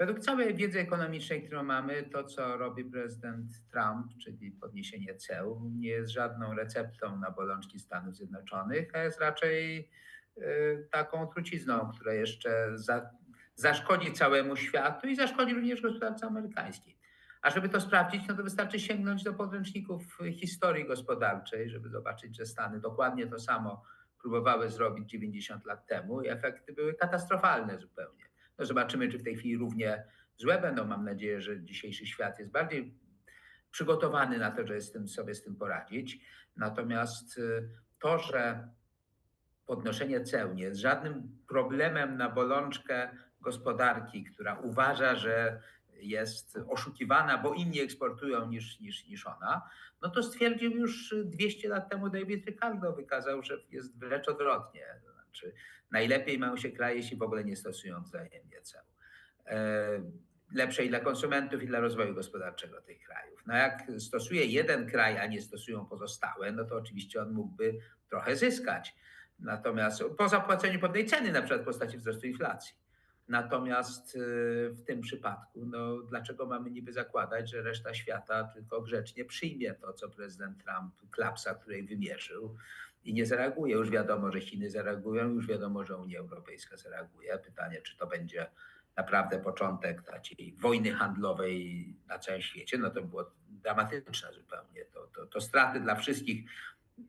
Według całej wiedzy ekonomicznej, którą mamy, to co robi prezydent Trump, czyli podniesienie ceł, nie jest żadną receptą na bolączki Stanów Zjednoczonych, a jest raczej y, taką trucizną, która jeszcze za, zaszkodzi całemu światu i zaszkodzi również gospodarce amerykańskiej. A żeby to sprawdzić, no to wystarczy sięgnąć do podręczników historii gospodarczej, żeby zobaczyć, że Stany dokładnie to samo próbowały zrobić 90 lat temu i efekty były katastrofalne zupełnie. Zobaczymy, czy w tej chwili równie złe będą. Mam nadzieję, że dzisiejszy świat jest bardziej przygotowany na to, że z sobie z tym poradzić. Natomiast y, to, że podnoszenie ceł nie jest żadnym problemem na bolączkę gospodarki, która uważa, że jest oszukiwana, bo inni eksportują niż, niż, niż ona, no to stwierdził już 200 lat temu David Ricardo, wykazał, że jest wręcz odwrotnie. Znaczy, najlepiej mają się kraje, jeśli w ogóle nie stosują wzajemnie ceł. E, lepsze i dla konsumentów, i dla rozwoju gospodarczego tych krajów. No jak stosuje jeden kraj, a nie stosują pozostałe, no to oczywiście on mógłby trochę zyskać. Natomiast po zapłaceniu pewnej ceny, na przykład w postaci wzrostu inflacji. Natomiast y, w tym przypadku, no, dlaczego mamy niby zakładać, że reszta świata tylko grzecznie przyjmie to, co prezydent Trump, klapsa, której wymierzył i nie zareaguje? Już wiadomo, że Chiny zareagują, już wiadomo, że Unia Europejska zareaguje. Pytanie, czy to będzie naprawdę początek takiej wojny handlowej na całym świecie, no to było dramatyczne zupełnie. To, to, to straty dla wszystkich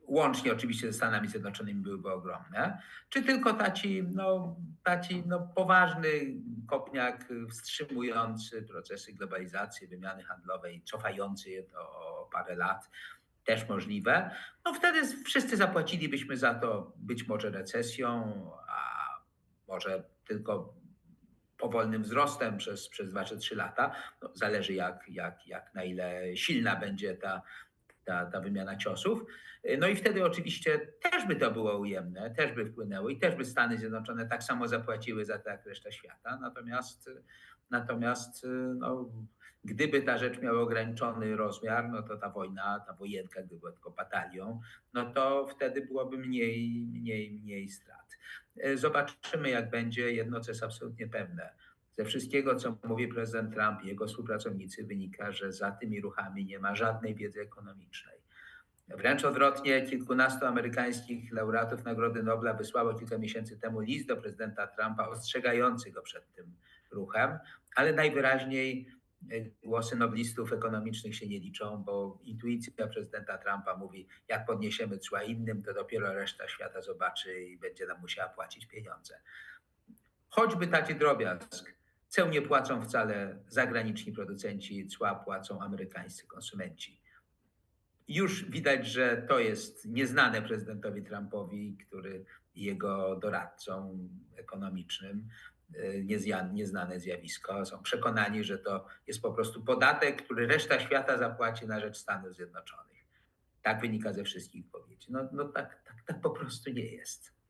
łącznie oczywiście ze Stanami Zjednoczonymi byłyby ogromne, czy tylko taci, no, taci no, poważny kopniak wstrzymujący procesy globalizacji, wymiany handlowej, cofający je to o parę lat, też możliwe, no wtedy wszyscy zapłacilibyśmy za to być może recesją, a może tylko powolnym wzrostem przez, przez 2 czy 3 lata. No, zależy jak, jak, jak na ile silna będzie ta, ta, ta wymiana ciosów. No i wtedy oczywiście też by to było ujemne, też by wpłynęło i też by Stany Zjednoczone tak samo zapłaciły za to jak reszta świata. Natomiast, natomiast no, gdyby ta rzecz miała ograniczony rozmiar, no to ta wojna, ta wojenka, gdyby była tylko batalią, no to wtedy byłoby mniej, mniej, mniej strat. Zobaczymy, jak będzie. Jedno, co jest absolutnie pewne. Ze wszystkiego, co mówi prezydent Trump i jego współpracownicy, wynika, że za tymi ruchami nie ma żadnej wiedzy ekonomicznej. Wręcz odwrotnie, kilkunastu amerykańskich laureatów Nagrody Nobla wysłało kilka miesięcy temu list do prezydenta Trumpa ostrzegający go przed tym ruchem, ale najwyraźniej głosy noblistów ekonomicznych się nie liczą, bo intuicja prezydenta Trumpa mówi, jak podniesiemy cła innym, to dopiero reszta świata zobaczy i będzie nam musiała płacić pieniądze. Choćby taki drobiazg. Ceł nie płacą wcale zagraniczni producenci, cła płacą amerykańscy konsumenci. Już widać, że to jest nieznane prezydentowi Trumpowi, który jego doradcom ekonomicznym nieznane zjawisko. Są przekonani, że to jest po prostu podatek, który reszta świata zapłaci na rzecz Stanów Zjednoczonych. Tak wynika ze wszystkich powiedzi. No, no tak, tak, tak po prostu nie jest.